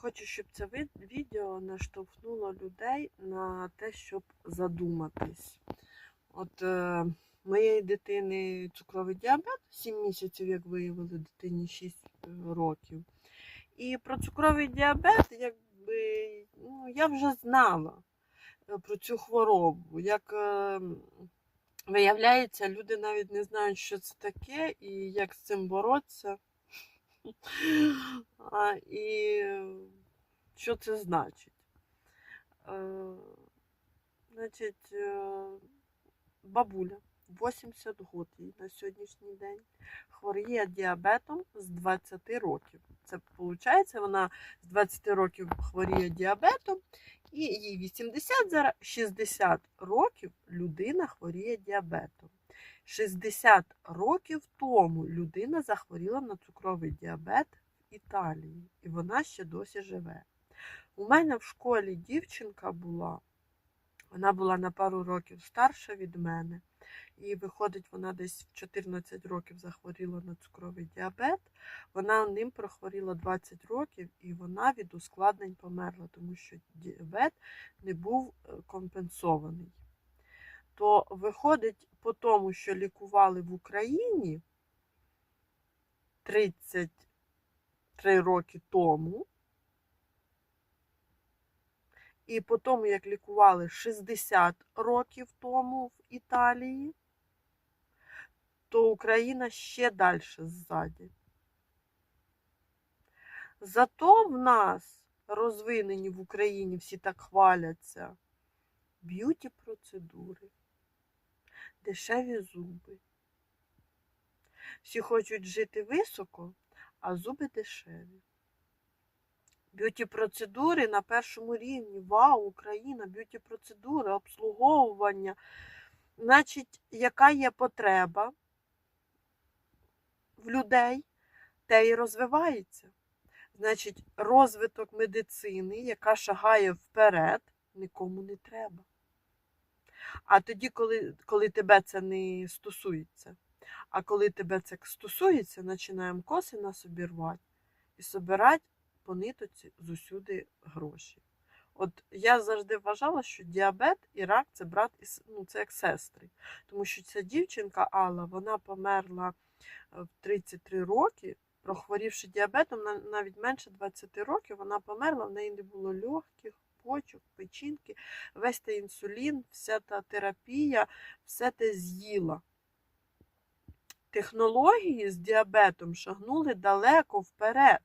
Хочу, щоб це відео наштовхнуло людей на те, щоб задуматись. От е, моєї дитини цукровий діабет 7 місяців, як виявили, дитині 6 років. І про цукровий діабет, якби ну, я вже знала е, про цю хворобу. Як е, виявляється, люди навіть не знають, що це таке і як з цим боротися. А, і що це значить? Е, значить, е, бабуля 80 років на сьогоднішній день хворіє діабетом з 20 років. Це виходить, вона з 20 років хворіє діабетом, і їй 80 зараз 60 років людина хворіє діабетом. 60 років тому людина захворіла на цукровий діабет в Італії, і вона ще досі живе. У мене в школі дівчинка була, вона була на пару років старша від мене, і виходить, вона десь в 14 років захворіла на цукровий діабет. Вона ним прохворіла 20 років, і вона від ускладнень померла, тому що діабет не був е, компенсований. То виходить, по тому, що лікували в Україні 33 роки тому, і по тому, як лікували 60 років тому в Італії, то Україна ще далі ззаді. Зато в нас розвинені в Україні всі так хваляться б'юті процедури, дешеві зуби. Всі хочуть жити високо, а зуби дешеві. Б'юті процедури на першому рівні. Вау, Україна, б'юті процедури, обслуговування. Значить, яка є потреба в людей, те і розвивається. Значить, розвиток медицини, яка шагає вперед, нікому не треба. А тоді, коли, коли тебе це не стосується, а коли тебе це стосується, починаємо коси на собі рвати і собирати по нитоці з усюди гроші. От я завжди вважала, що діабет і рак це брат і ну, це як сестри. Тому що ця дівчинка Алла, вона померла е, в 33 роки, прохворівши діабетом на- навіть менше 20 років, вона померла, в неї не було легких, почок, печінки, весь той інсулін, вся та терапія, все те з'їла. Технології з діабетом шагнули далеко вперед,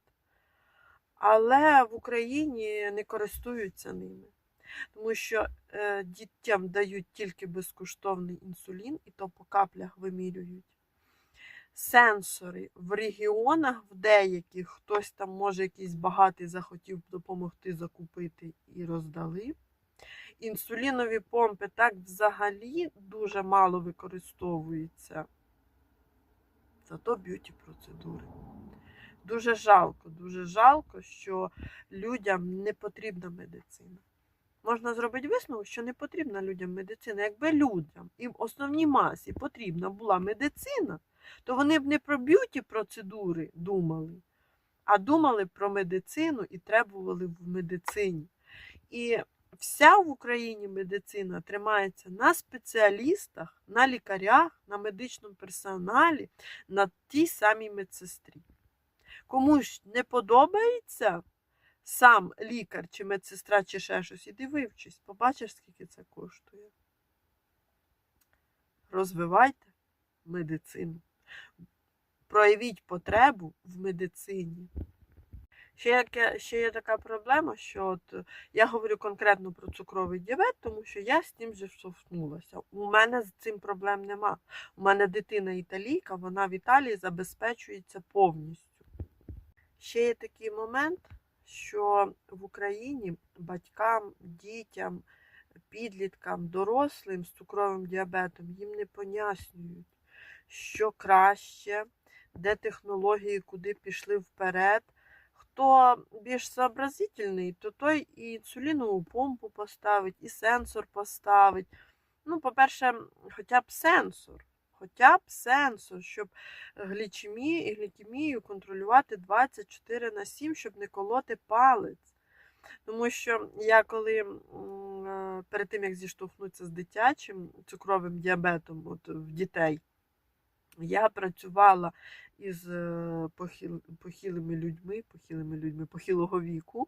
але в Україні не користуються ними. Тому що е, дітям дають тільки безкоштовний інсулін, і то по каплях вимірюють. Сенсори в регіонах, в деяких хтось там, може, якийсь багатий захотів допомогти закупити і роздали. Інсулінові помпи так взагалі дуже мало використовуються. Зато б'юті процедури. Дуже жалко, дуже жалко, що людям не потрібна медицина. Можна зробити висновок, що не потрібна людям медицина. Якби людям і в основній масі потрібна була медицина, то вони б не про б'юті процедури думали, а думали про медицину і требували в медицині. І вся в Україні медицина тримається на спеціалістах, на лікарях, на медичному персоналі, на тій самій медсестрі. Комусь не подобається сам лікар чи медсестра, чи ще щось, іди вивчись, побачиш, скільки це коштує. Розвивайте медицину. Проявіть потребу в медицині. Ще, яке, ще є така проблема, що от е, я говорю конкретно про цукровий діабет, тому що я з ним вже штовхнулася. У мене з цим проблем нема. У мене дитина італійка, вона в Італії забезпечується повністю. Ще є такий момент, що в Україні батькам, дітям, підліткам, дорослим з цукровим діабетом їм не пояснюють, що краще, де технології, куди пішли вперед. Хто більш сообразительний, то той і інсулінову помпу поставить, і сенсор поставить. Ну, по-перше, хоча б сенсор. хоча б сенсор, щоб глічемію і глікемію контролювати 24 на 7, щоб не колоти палець. Тому що я коли е, перед тим, як зіштовхнутися з дитячим цукровим діабетом от, в дітей, я працювала із е, похил, похилими людьми, похилими людьми похилого віку.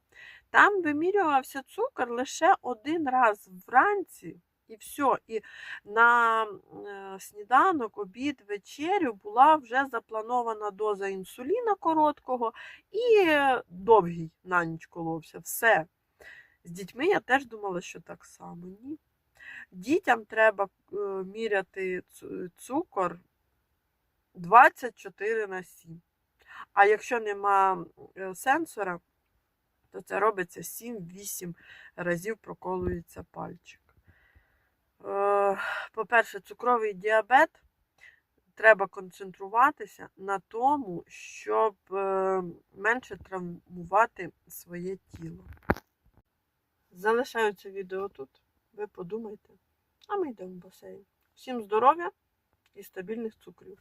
Там вимірювався цукор лише один раз вранці, і все. І на е, сніданок, обід, вечерю була вже запланована доза інсуліна короткого і е, довгий на ніч коловся. Все. З дітьми я теж думала, що так само. Ні. Дітям треба міряти цукор 24 на 7. А якщо нема е, сенсора, то це робиться 7-8 разів проколується пальчик. Е, По-перше, цукровий діабет треба концентруватися на тому, щоб е, менше травмувати своє тіло. Залишаю це відео тут. Ви подумайте, а ми йдемо в басейн. Всім здоров'я і стабільних цукрів.